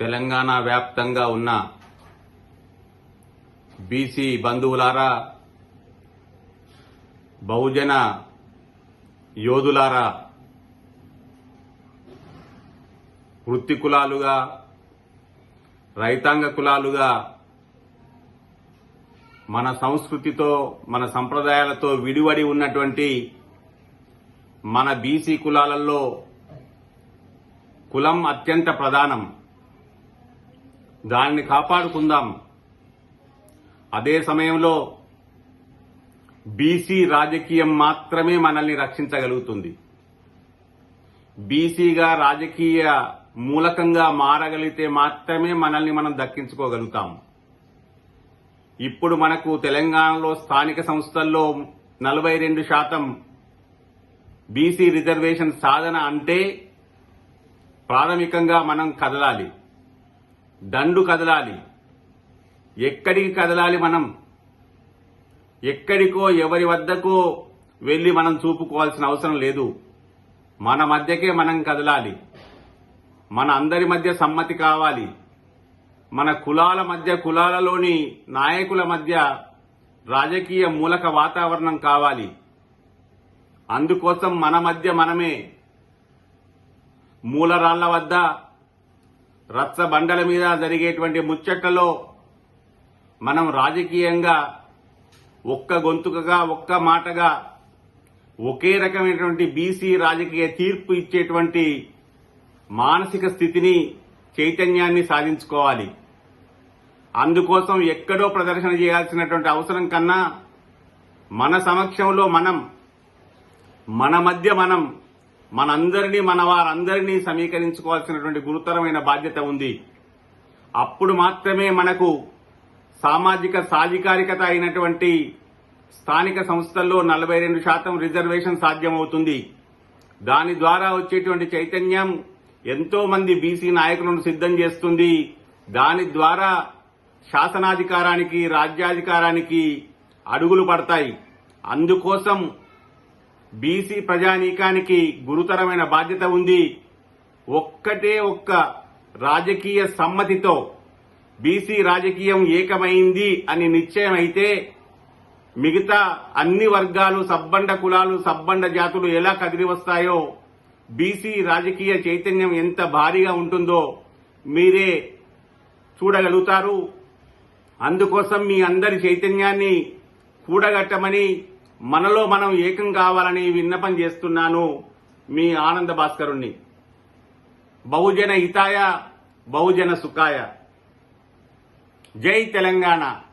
తెలంగాణ వ్యాప్తంగా ఉన్న బీసీ బంధువులారా బహుజన యోధులారా వృత్తి కులాలుగా రైతాంగ కులాలుగా మన సంస్కృతితో మన సంప్రదాయాలతో విడివడి ఉన్నటువంటి మన బీసీ కులాలలో కులం అత్యంత ప్రధానం. దానిని కాపాడుకుందాం. అదే సమయంలో బీసీ రాజకీయం మాత్రమే మనల్ని రక్షించగలుగుతుంది. బీసీగా రాజకీయ మూలకంగా మారగలిగితే మాత్రమే మనల్ని మనం దక్కించుకోగలుగుతాం. ఇప్పుడు మనకు తెలంగాణలో స్థానిక సంస్థల్లో నలభై రెండు శాతం బీసీ రిజర్వేషన్ సాధన అంటే ప్రాథమికంగా మనం కదలాలి. దండు కదలాలి. ఎక్కడికి కదలాలి మనం? ఎక్కడికో ఎవరి వద్దకో వెళ్ళి మనం చూపుకోవాల్సిన అవసరం లేదు. మన మధ్యకే మనం కదలాలి. మన అందరి మధ్య సమ్మతి కావాలి. మన కులాల మధ్య కులాలలోని నాయకుల మధ్య రాజకీయ మూలక వాతావరణం కావాలి. అందుకోసం మన మధ్య మనమే మూలరాళ్ళ వద్ద రచ్చ బండల మీద జరిగేటువంటి ముచ్చట్లలో మనం రాజకీయంగా ఒక్క గొంతుకగా ఒక్క మాటగా ఒకే రకమైనటువంటి బీసీ రాజకీయ తీర్పు ఇచ్చేటువంటి మానసిక స్థితిని చైతన్యాన్ని సాధించుకోవాలి. అందుకోసం ఎక్కడో ప్రదర్శన చేయాల్సినటువంటి అవసరం కన్నా మన సమక్షంలో మనం మన మధ్య మనం మనందరినీ మన వారందరినీ సమీకరించుకోవాల్సినటువంటి గురుతరమైన బాధ్యత ఉంది. అప్పుడు మాత్రమే మనకు సామాజిక సాధికారికత అయినటువంటి స్థానిక సంస్థల్లో నలభై రెండు శాతం రిజర్వేషన్ సాధ్యమవుతుంది. దాని ద్వారా వచ్చేటువంటి చైతన్యం ఎంతో మంది బీసీ నాయకులను సిద్ధం చేస్తుంది. దాని ద్వారా శాసనాధికారానికి రాజ్యాధికారానికి అడుగులు పడతాయి. అందుకోసం బీసీ ప్రజానీకానికి గురుతరమైన బాధ్యత ఉంది. ఒక్కటే ఒక్క రాజకీయ సమ్మతితో బీసీ రాజకీయం ఏకమైంది అని నిశ్చయమైతే మిగతా అన్ని వర్గాలు సబ్బండ కులాలు సబ్బండ జాతులు ఎలా కదిలి వస్తాయో బీసీ రాజకీయ చైతన్యం ఎంత భారీగా ఉంటుందో మీరే చూడగలుగుతారు. అందుకోసం మీ అందరి చైతన్యాన్ని కూడగట్టమని మనలో మనం ఏకం కావాలని విన్నపం చేస్తున్నాను మీ ఆనంద భాస్కరుణ్ణి. బహుజన హితాయ బహుజన సుఖాయ. జై తెలంగాణ.